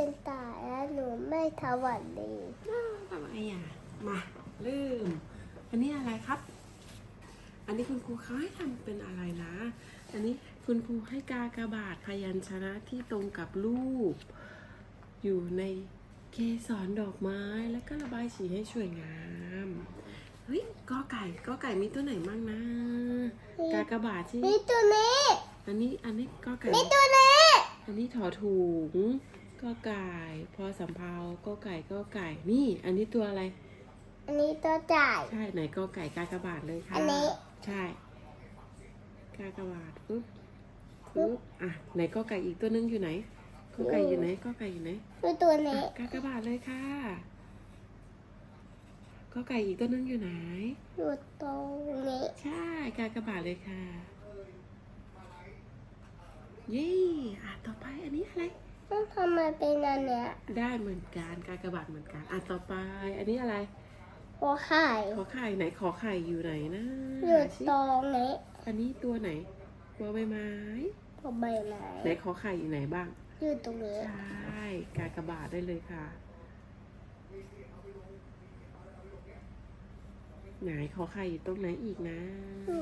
เป็นตายแล้วหนูไม่ทวัดดีอ้าวทำไมอะ มาลืม อันนี้อะไรครับ อันนี้คุณครูเขาให้ทำเป็นอะไรนะ อันนี้คุณครูให้กากบาทพยัญชนะที่ตรงกับรูป อยู่ในเกสรดอกไม้แล้วก็ระบายสีให้สวยงาม เฮ้ยกอไก่กอไก่มีตัวไหนบ้างนะ กากบาทที่มีตัวนี้ อันนี้อันนี้กอไก่มีตัวนี้ อันนี้ถอถุง ก็ไก่พอสำเพาก็ไก่ก็ไก่ นี่ อันนี้ตัวอะไร อันนี้ตัวจ่าย ใช่ไหนก็ไก่กากบาทเลยค่ะอันนี้ ใช่กากบาทปุ๊บปุ๊บอะไหนก็ไก่อีกตัวนึงอยู่ไหนก็ไก่อยู่ไหนก็ไก่อยู่ไหนมีตัวอะนี้กากบาทเลยค่ะก็ไก่อีกตัวนึงอยู่ไหนอยู่ตรงนี้ใช่กากบาทเลยค่ะเย้อะต่อไปอันนี้อะไร ต้องทำไมเป็นอันเนี้ยได้เหมือนกันกากบาทเหมือนกันอะต่อไป อันนี้อะไร หัวไข่ขอไข่ไหนขอไข่อยู่ไหนนะอยู่หาสิตรงนี้อันนี้ตัวไหนตัวใบไม้ตัวใบไม้ไหนขอไข่อยู่ไหนบ้าง อยู่ตรงนี้ใช่กากบาทได้เลยค่ะ ไหนขอไข่อยู่ตรงไหนอีกนะอยู่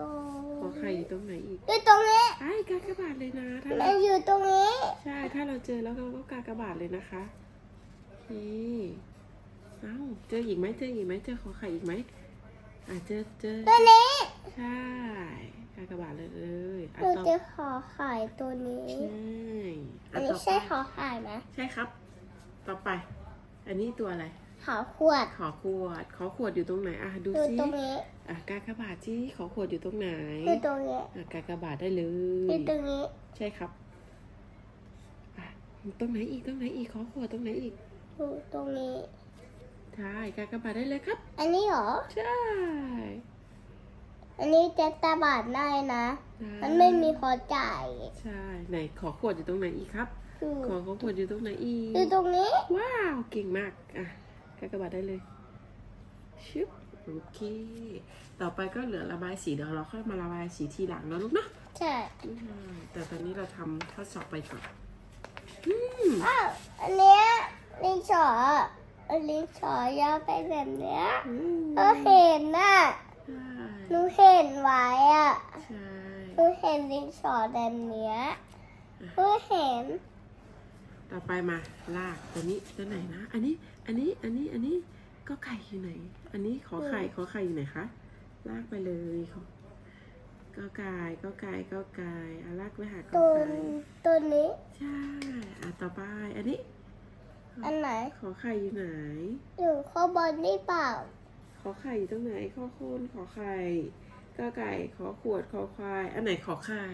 ตรงขอไข่อยู่ตรงไหนอีกอยู่ตรงนี้ไอ้กากบาทเลยนะถ้ามัเรานอยู่ตรงนี้ใช่ถ้าเราเจอแล้วเราก็กากบาทเลยนะคะนี่เอ้าเจออีกไหมเจออีกไหมเจอขอไข่อีกไหมอะเจอเจอตัวนี้ใช่กากบาทเลยเลยอะหนูต่อจะขอไข่ตัวนี้ใช่อันนี้ต่ไปใช่ขอไข่ไหมใช่ครับ ต่อไป อันนี้ตัวอะไร ขอขวด ขอขวด ขอขวดอยู่ตรงไหนอะดูอยู่ซิตรงนี้อะกากบาทที่ขอขวดอยู่ตรงไหนอยู่ตรงนี้อะกากบาทได้เลอย ยู่ตรงนี้ใช่ครับอะตรงไหนอีกตรงไหนอีกขอขวดตรงไหนอีกอยู่ตรงนี้ ใช่กากบาทได้เลยครับ อันนี้เหรอ ใช่อันนี้จะตาบาดได้นะได้มันไม่มีพอจ่าย ใช่ไหนขอขวดอยู่ตรงไหนอีกครับ อยู่ขอขอขวดอยู่ตรงไหนอีกอยู่ตรงนี้ ว้าวเก่งมากอะ กากบาทได้เลยชึบโอเค ต่อไปก็เหลือระบายสีเดี๋ยวเราค่อยมาระบายสีทีหลังนะลูกเนาะใช่ไม่ใช่แต่ตอนนี้เราทำทดสอบไปก่อนอืมอ้าวอันเนี้ยลิงสออันลิงสอยาวไปแบบเนี้ยอืมเออเห็นน่ะใช่หนูเห็นไว้อะใช่หนูเห็นลิงสอแบบเนี้ยหนูเห็น ต่อไปมาลากตัวนี้ตัวไหนนะ อันนี้ อันนี้ อันนี้ อันนี้ ก็ไข่อยู่ไหน อันนี้ขอไข่ ขอไข่อยู่ไหนคะ ลากไปเลยขอก็ไก่ก็ไก่ก็ไก่อะลากไปหาก็ตัวไก่ตัวนี้ ใช่ อะต่อไป อันนี้ อันไหน ขอไข่อยู่ไหน อยู่ข้างบนนี่เปล่า ขอไข่อยู่ตรงไหนขอโคนขอไข่ ก็ไก่ ขอขวด ขอควาย อันไหนขอไข่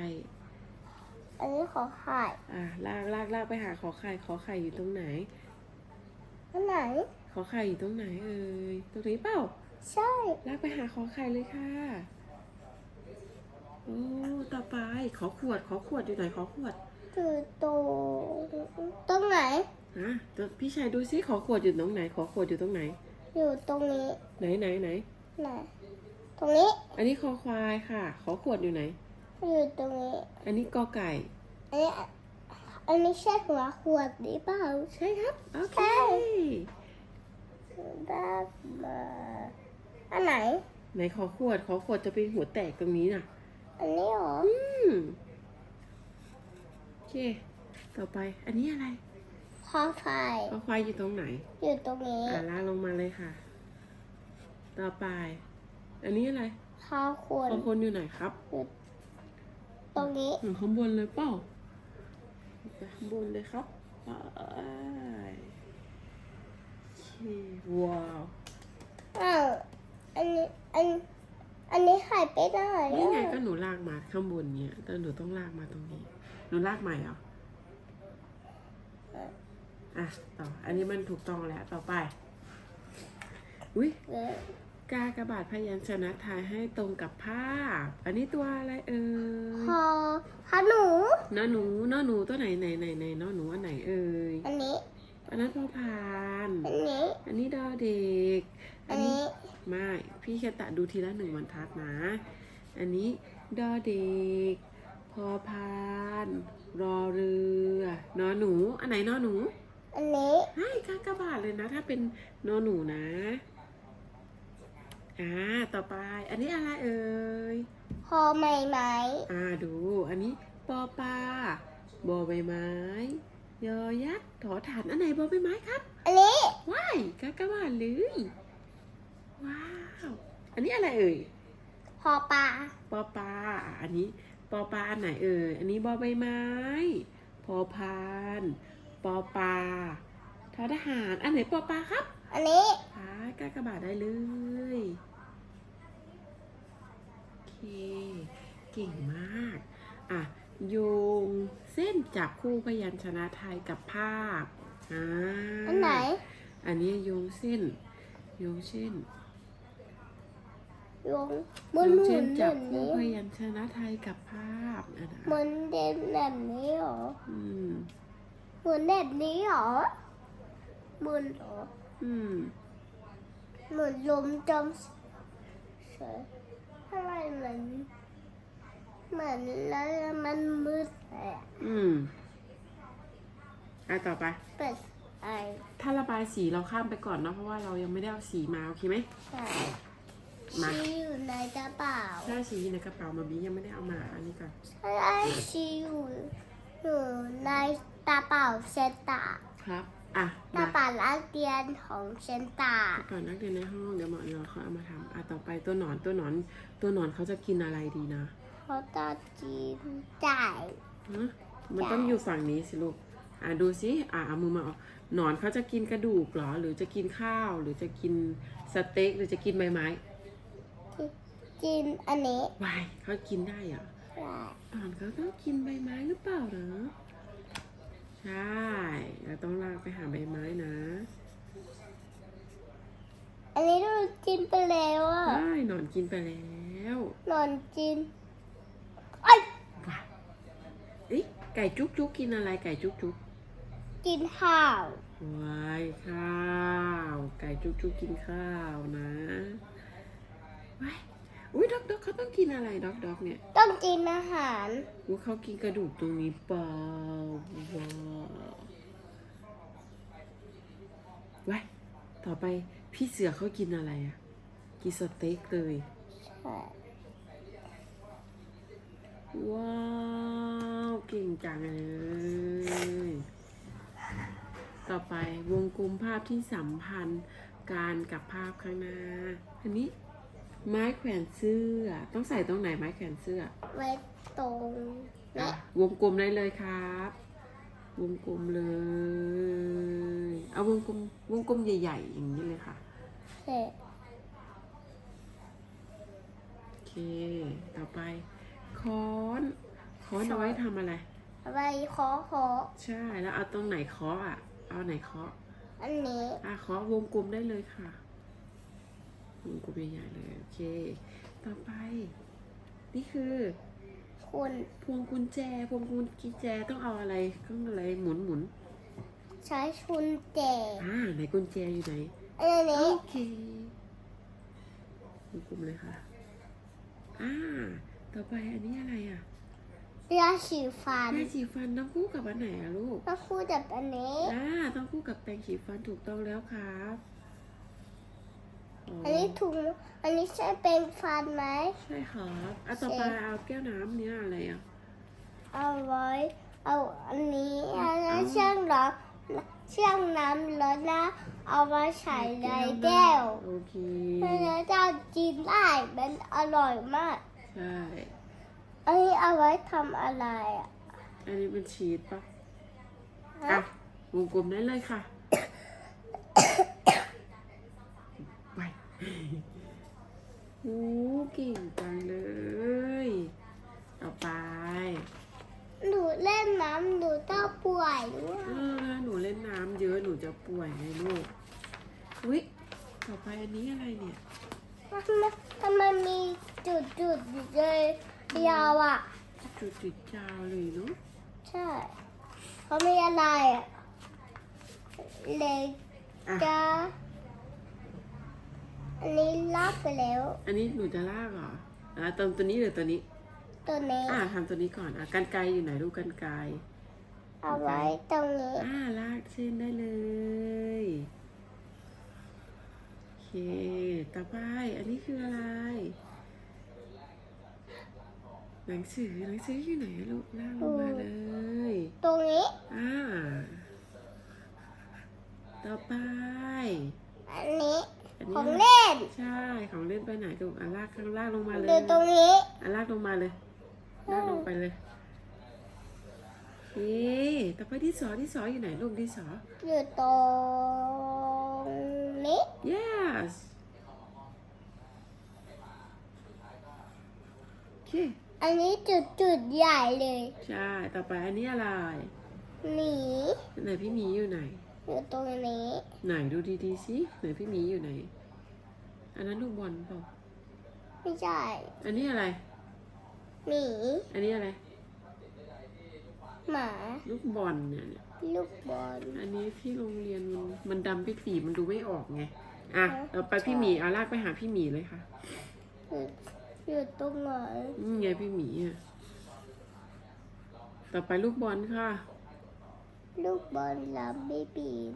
อันนี้ขอไข่อะลากลากลากไปหาขอไข่ขอไข่อยู่ตรงไหน อันไหน ขอไข่อยู่ตรงไหนเอ่ยตรงนี้เปล่า ใช่ ลากไปหาขอไข่เลยค่ะ โอ้ ต่อไป ขอขวด ขอขวดอยู่ไหน ขอขวดอยู่ตรงตรงไหนฮะตัวพี่ชายดูซิขอขวดอยู่ตรงไหน ขอขวดอยู่ตรงไหน อยู่ตรงนี้ไหนไหนไหน ไหน ตรงนี้ อันนี้คอควายค่ะ ขอขวดอยู่ไหน อยู่ตรงนี้ อันนี้กอไก่ อันนี้อันนี้ใช่หัวขวดหรือเปล่า ใช่ครับ โอเคใช่ได้มาอันไหน ไหนขอขวด ขอขวดจะเป็นหัวแตกตรงนี้น่ะ อันนี้เหรอ อืมโอเค ต่อไป อันนี้อะไรคอไฟคอควายอยู่ตรงไหน อยู่ตรงนี้ อ่าลากลงมาเลยค่ะ ต่อไป อันนี้อะไรคอขวดขอคนอยู่ไหนครับอยู่ ตรงนี้ อยู่ข้างบนเลยเปล่าไปข้างบนเลยครับไปโอเคว้าวอ้าวอันนี้อันอันนี้หายไปไหนนี่ไงอะก็หนูลากมาข้างบนเนี่ยแต่หนูต้องลากมาตรงนี้ หนูลากใหม่เหรออะต่อ อันนี้มันถูกต้องแล้วต่อไป อุ้ย เออกากบาทพยัญชนะทายให้ตรงกับภาพ อันนี้ตัวอะไรเอ่คยอขหนูน้อหนูน้อหนูตัวไหนไหนไหนไหนน้อหนูอันไหนเอ่ย อันนี้ อันนั้นพอพาน อันนี้ อันนี้ดอเด็ก อันนี้ ไม่ พี่แค่ตะดูทีละหนึ่งบรรทัดนะ อันนี้ดอเด็ก พอพาน รอเรือนอหนู อันไหนนอหนูนอันนี้ให้กากบาทเลยนะ ถ้าเป็นนอหนูนะ อ่า ต่อไป อันนี้อะไรเอ่ยพอไหมไหมอ่า ดู อันนี้ปอปลาบอใบไม้ยอยักษ์ถอฐาน อันไหนบอใบไม้ครับ อันนี้ว้ายกากบาทเลย ว้าว อันนี้อะไรเอ่ย พอปลาปอปลาอะอันนี้ ปอปลาอันไหนเอ่ย อันนี้บอใบไม้ พอพาน ปอปลาทอทหาร อันไหนปอปลาครับ อันนี้พายกากบาทได้เลยโอเคเก่งมาก อะ โยงเส้นจับคู่พยัญชนะไทยกับภาพอ่าอันไหน อันนี้โยงเส้น โยงเส้นลงมันโยงหมุเส้นนแบจับบคู่นี้พยัญชนะไทยกับภาพอะนะหมุนเด่นแบบนี้เหรออืมหมุนแบบนี้เหรอหมุนเหรอ อืมหมุนลมจมเฉยทำไมเหมือนเหมือนแล้วมันมืดเลยอะอืมอะต่อไป เปิดไอถ้าระบายสีเราข้ามไปก่อนเนาะเพราะว่าเรายังไม่ได้เอาสีมาโอเคไหมใช่มา ชีอยู่ในกระเป๋าถ้าสีอยู่ในกระเป๋ามาบียังไม่ได้เอามาอันนี้ก่อนใช่ชีอยู่อยู่ในกระเป๋าเซนตาครับ อะกระมาเป๋านักเรียนของเซนตาก่อนนักเรียนในห้องเดี๋ยวหมอเดี๋ยวเขาเอามาทำอะต่อไปตัวหนอนตัวหนอนตัวหนอนเขาจะกินอะไรดีนะเขาตอนจีนจ่ายฮะมันต้องอยู่ฝั่งนี้สิลูกอะดูสิอะเอามือมาเอาหนอนเขาจะกินกระดูกเหรอหรือจะกินข้าวหรือจะกินสเต็กหรือจะกินใบไม้กินอันนี้วายเขากินได้เหรอได้หนอนเขาต้องกินใบไม้หรือเปล่านะ ใช่ เราต้องลากไปหาใบไม้นะ อันนี้เรากินไปแล้วอะ ได้หนอนกินไปแล้วนอนกินไอ้ยว้ายเอ๊ะไก่จุกจุกกินอะไรไก่จุกจุกกินข้าววายข้าว ไก่จุกจุกกินข้าวนะว้าย อุ้ยด็อกด็อกเขาต้องกินอะไรด็อกด็อกเนี่ยต้องกินอาหารอุ้ยเขากินกระดูกตรงนี้เปล่าว้าวว้ายต่อไปพี่เสือเขากินอะไรอะ กินสเต็กเลยใช่ว้าว เก่งจังเลย ต่อไปวงกลมภาพที่สัมพันธ์การกับภาพข้างหน้า อันนี้ ไม้แขวนเสื้อ ต้องใส่ตรงไหนไม้แขวนเสื้อ ไว้ตรงอะนี้วงกลมได้เลยครับ วงกลมเลย เอาวงกลมวงกลมใหญ่ ๆ อย่างนี้เลยค่ะเสร็จโอเค ต่อไปค้อนค้อนเอาไว้ทำอะไรเอาไว้ขอขอใช่แล้วเอาตรงไหนเคาะอะ เอาไหนเคาะอันนี้ อะเคาะวงกลมได้เลยค่ะ วงกลมใหญ่ๆเลยโอเค ต่อไป นี่คือคุณพวงกุญแจ พวงกุญแจต้องเอาอะไรต้องอะไรหมุนหมุนใช้ชุนแจอ่าไหนกุญแจอยู่ไหนอันนี้โอเควงกลมเลยค่ะอ่าต่อไปอันนี้อะไรอะยาสีฟันแปรงสีฟันต้องคู่กับอันไหนอะลูกก็คู่กับอันนี้อ่าต้องคู่กับแปรงสีฟันถูกต้องแล้วครับ อ๋ออันนี้ถุง อันนี้ใช่เป็นฟันไหม ใช่ครับอะต่อไปเอาแก้วน้ำเนี้ยอะไรอะ เอาไว้ เอาอันนี้อันนั้นเชือกน้ำเชือกน้ำแล้วนะ เอาไว้ใส่ในแก้วโอเคแล้วจะกินได้มันอร่อยมาก ใช่ อันนี้เอาไว้ทำอะไรอะ อันนี้เป็นชีสปะฮะอะวงกลมได้เลยค่ะ ไปโอ้เก่งจังเลย ต่อไป หนูเล่นน้ำหนูต้องป่วยด้วยเออถ้าหนูเล่นน้ำเยอะหนูจะป่วยไงลูกอุ๊ยต่อไปอันนี้อะไรเนี่ยทำไมทำไมมีจุดจุดๆอยู่เลยยาวอะ จุดติดจาวเลยเนาะใช่เขาไม่อะไรอะเล็กอะจะ อันนี้ลากไปแล้ว อันนี้หนูจะลากเหรออะเติมตัวนี้หรือตัวนี้ ตัวนี้อะทำตัวนี้ก่อนอะกันไกรอยู่ไหนลูกกันไกรอเอาไว้ตรงนี้ อ่าลากเส้นได้เลยโอเคต่อไปอันนี้คืออะไร หนังสือหนังสืออยู่ไหนอะลูกลากลงมาเลยตรงนี้อ่าต่อไป อันนี้อั นนี้ของเล่น ใช่ ของเล่นไปไหนลูกอะลากข้างล่างลงมาเลยดูตรงนี้อะลากลงมาเลย ลากลงไปเลยโอเคต่อไปที่สอที่สออยู่ไหนลูกที่สออยู่ตรงนี้ yes โอเคอันนี้จุดจุดๆใหญ่เลย ใช่ ต่อไปอันนี้อะไรหนีไหนพี่หมีอยู่ไหน อยู่ตรงนี้ ไหนดูดีๆสิไหนพี่หมีอยู่ไหน อันนั้นลูกบอลเปล่าไม่ใช่ อันนี้อะไร หมี อันนี้อะไร หมา ลูกบอลเนี่ยเนี่ยลูกบอล อันนี้ที่โรงเรียนมันมันดำปิดสีมันดูไม่ออกไง อะฮะต่อไปพี่หมีเอาลากไปหาพี่หมีเลยค่ะอยู่อยู่ตรงไหนนี่ไงพี่หมีอะ ต่อไปลูกบอลค่ะ ลูกบอลลำไม่ปีน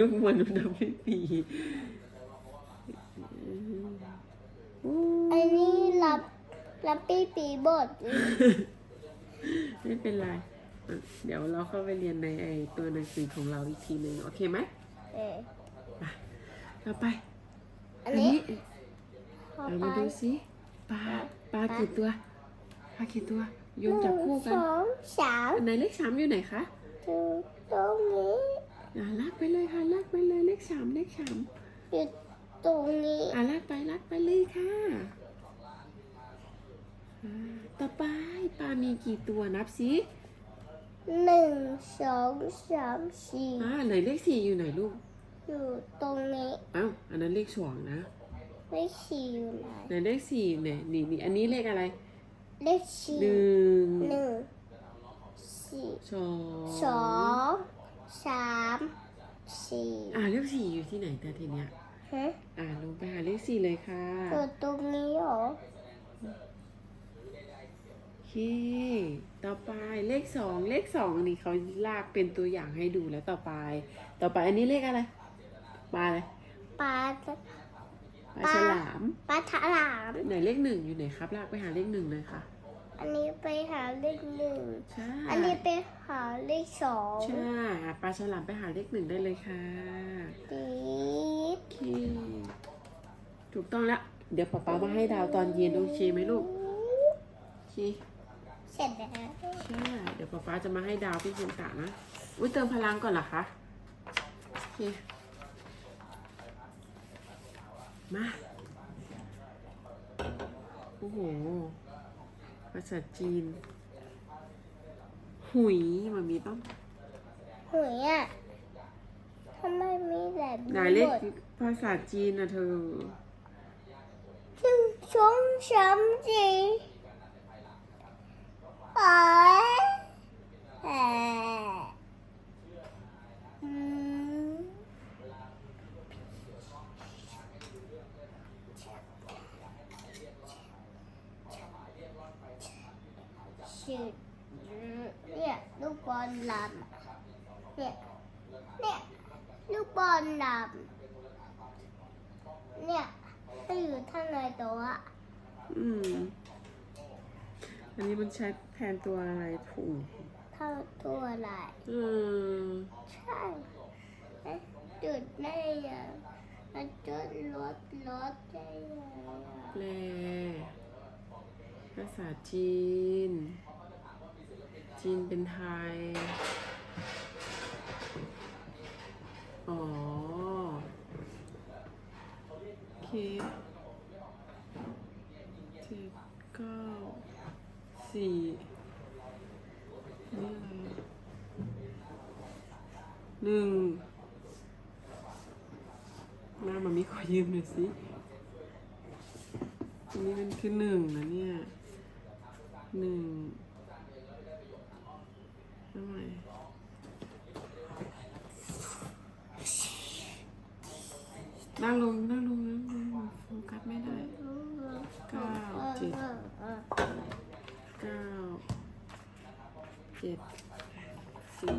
ลูกบอลมันดำปิดสี อู้อันนี้รับรับปีปีบดไม่เป็นไรอะเดี๋ยวเราเข้าไปเรียนในไอตัวหนังสือของเราอีกทีหนึ่งโอเคไหมเออต่อไป อันนี้พอเราไปมาดูสิปลาปลากี่ตัวปลากี่ตัวโยนจับคู่กันหงสองสามอันไหนเลขสามอยู่ไหนคะอยู่ตรงนี้อ่าลากไปเลยค่ะลากไปเลยเลขสามเลขสามอยู่ ตรงนี้อ่าลากไปลากไปเลยค่ะอ่าต่อไปปลามีกี่ตัวนับสิหนึ่งสองสามสี่อ่าไหนเลขสี่อยู่ไหนลูก อยู่ตรงนี้อ้าวอันนั้นเลขสองนะเลขสี่อยู่ไหนไหนเลขสี่เนี่ยนี่นี่อันนี้เลขอะไร เลขสี่หนึ่งหนึ่งสี่สองสองสามสี่อ่าเลขสี่อยู่ที่ไหนแต่ทีเนี้ย ฮะอ่าลงไปหาเลขสี่เลยค่ะอยู่ตรงนี้เหรอโอเคต่อไปเลขสองเลขสองนี่เขาลากเป็นตัวอย่างให้ดูแล้วต่อไป ต่อไปอันนี้เลขอะไรปลาอะไรปลาปลาฉลามปลาฉลามไหนเลขหนึ่งอยู่ไหนครับ ลากไปหาเลขหนึ่งเลยค่ะ อันนี้ไปหาเลขหนึ่ง ใช่อันนี้ไปหาเลขสองใช่อะปลาฉลามไปหาเลขหนึ่งได้เลยค่ะติดโอเคถูกต้องแล้ว เดี๋ยวป๊าป๊ามาให้ดาวตอนเย็นโอเคไหมลูกโอเคเสร็จแล้วใช่เดี๋ยวป๊าป๊าจะมาให้ดาวพี่เคนตะนะ อุ้ยเติมพลังก่อนเหรอคะโอเคมา โอ้โห ภาษาจีน หุยมันมีต้องหวยอะทำไมมีแบบไหนเลขภาษาจีนนะเธอซึ่งสองสามสี่เอ๋เอ่ออืม ชื่อเนี่ยลูกบอลลำเนี่ยเนี่ยลูกบอลลำเนี่ยไปอยู่ข้างในต๊ะอะอืม อันนี้มันใช้แทนตัวอะไรถุงเท่าตัวอะไรอืมใช่เจุดได้ยังมันจุดรถรถได้ยังแปลภาษาจีน จีนเป็นไทย อ๋อโอเคเจ็ดเก้าสี่นี่อะไรหนึ่งแม่มามีขอยืมหน่อยสินนี้มันคือหนึ่งนะนี่ เจ็ดเก้าเจ็ดสี่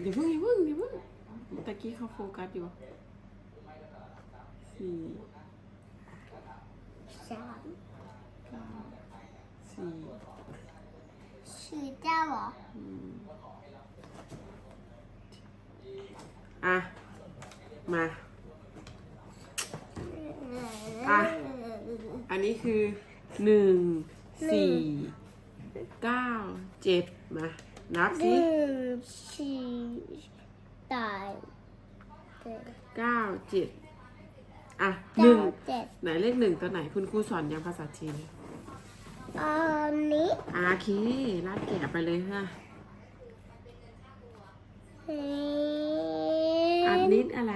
เดี๋ยวเพิ่งเดี๋ยวเพิ่งเดี๋ยวเพิ่งตะกี้เขาโฟกัสอยู่สี่ หนึ่งสี่เก้าเจ็ดมานับหสินึ่งสี่ตายเจ็ดเก้าเจ็ดอะหเก้านึ่งเจ็ดไหนเลขหนึ่งตัวไหนคุณครูสอนยังภาษาจีนอันนี้อะโอเคลาดแกะไปเลยค่ะเฮ้อันนิดอะไร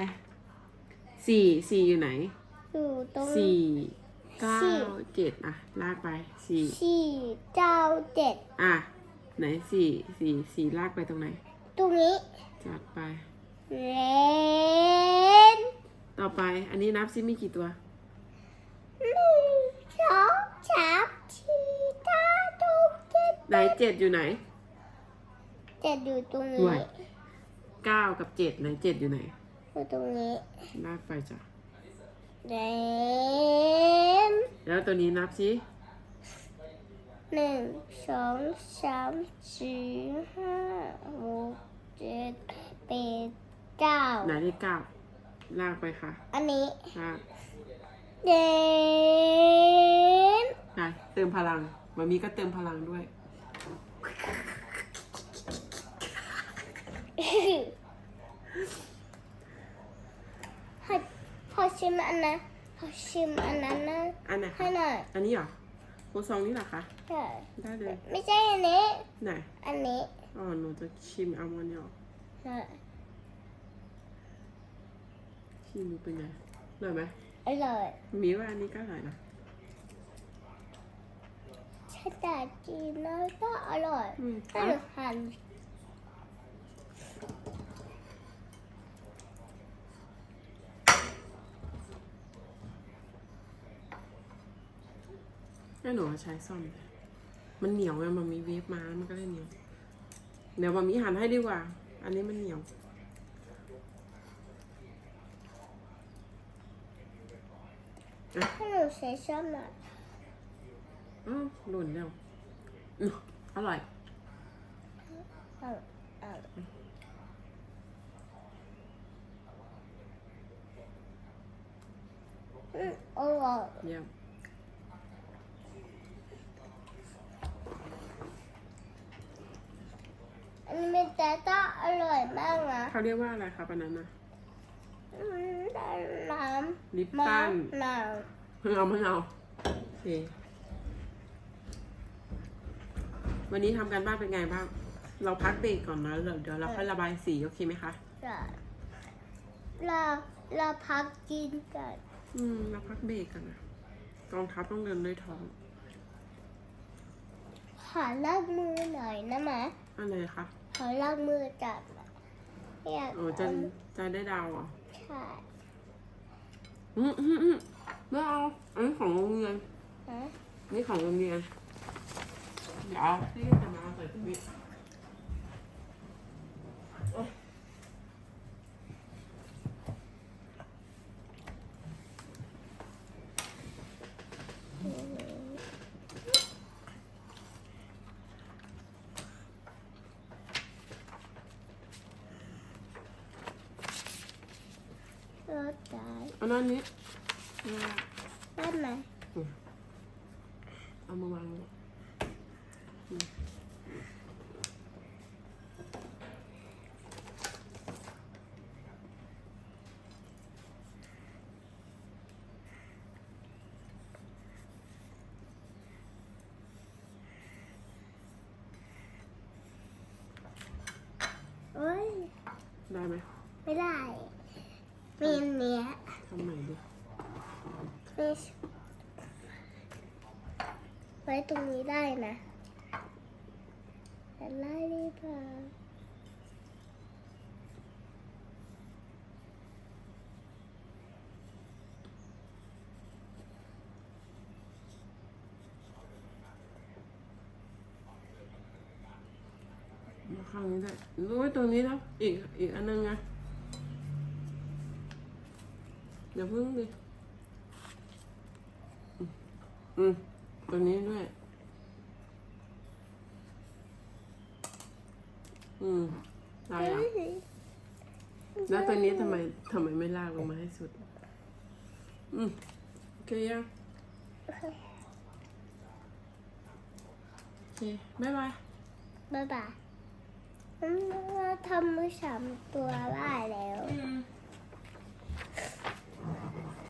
สี่สี่อยู่ไหนอยู่ตรงสี่ เก้าสี่เจ็ดอะ ลากไปสี่สี่เก้าเจ็ดอะ ไหนสี่สี่สี่ลากไปตรงไหน ตรงนี้ จัดไปเลนต่อไป อันนี้นับซิมีกี่ตัวหนึ่งสองสามสี่ห้าหกเจ็ดไหนเจ็ดอยู่ไหนเจ็ดอยู่ตรงหน่นี้วยเก้ากับเจ็ดไหนเจ็ดอยู่ไหนอยู่ตรงนี้ลากไปจ้ะ เลนแล้วตัวนี้นับซิหนึ่งสองสามสี่ห้าหกเจ็ดแปดเก้าไหนเลขเก้าลากไปค่ะอันนี้ลากเลนไปเติมพลังมามีก็เติมพลังด้วยให้พอ ชิมอันนั้นพอชิมอันนั้นนะอันไหนให้คะหน่อยอันนี้เหรอโคซองนี่เหรอคะใช่ได้เลยไม่ใช่อันนี้ ไหนอันนี้อ๋อหนูจะชิมอัลมอนด์เนี่ยเหรอใช่ชิมดูเป็นไงอร่อยไหมอร่อยมีว่าอันนี้ก็อร่อยนะชาตาจีนแล้วก็อร่อยอืมถ้าหนูหั่น แล้วหนูใช้ซ่อมมันเหนียวไงมันมีเวฟมามันก็เลยเหนียว เดี๋ยวมามีหั่นให้ดีกว่า อันนี้มันเหนียวถ้าหนูใช้ช้อนหน่อยอ้าวหล่นแล้วอืมอร่อย เอาเอาอืมอร่อย เยี่ยม อันนี้เป็นแต่ก็อร่อยมากนะ เขาเรียกว่าอะไรครับอันนั้นนะอืมได้น้ลิปำมะตันนาวเพิ่งเอาเพิ่งเอาโอเควันนี้ทำการบ้านเป็นไงบ้าง เราพักเบรกก่อนนะเดี๋ยวเดี๋ยวเราค่อยระบายสีโอเคไหมคะจ้ะเราเราพักกินกันอืมเราพักเบรกกันนะกองทัพต้องเดินด้วยท้องขอลากมือหน่อยนะมะอะไรคะขอลากมือจับหน่ อยอยากโอ้จะจะได้ดาวเหรอใช่อืมอืมอืมไม่เอาอันนี้ของโรงเรียนฮะนี่ของโรงเรียนเดี๋ยวเอาที่จะมาเอาใส่ถุงนี้ รถได้ เอาห น้านี้เอาได้ไหมเอามาวางไว้อืมโอ้ยได้ไหม ไม่ได้ มีอันเนี้ย ทำใหม่ดิมีไว้ตรงนี้ได้นะแต่ไล่ดีกว่าข้างนี้ได้รู้ไว้ตรงนี้แล้ว อีก อีกอันนึงไง อย่าพึ่งดิ อืมอืมตรงนี้ด้วย อืมได้อะแล้วตัวนี้ทำไมทำไมไม่ลากลงมาให้สุด อืมโอเคยังโอเคบ๊ายบาย บ๊ายบายเราทำมือสามตัวได้แล้วอืม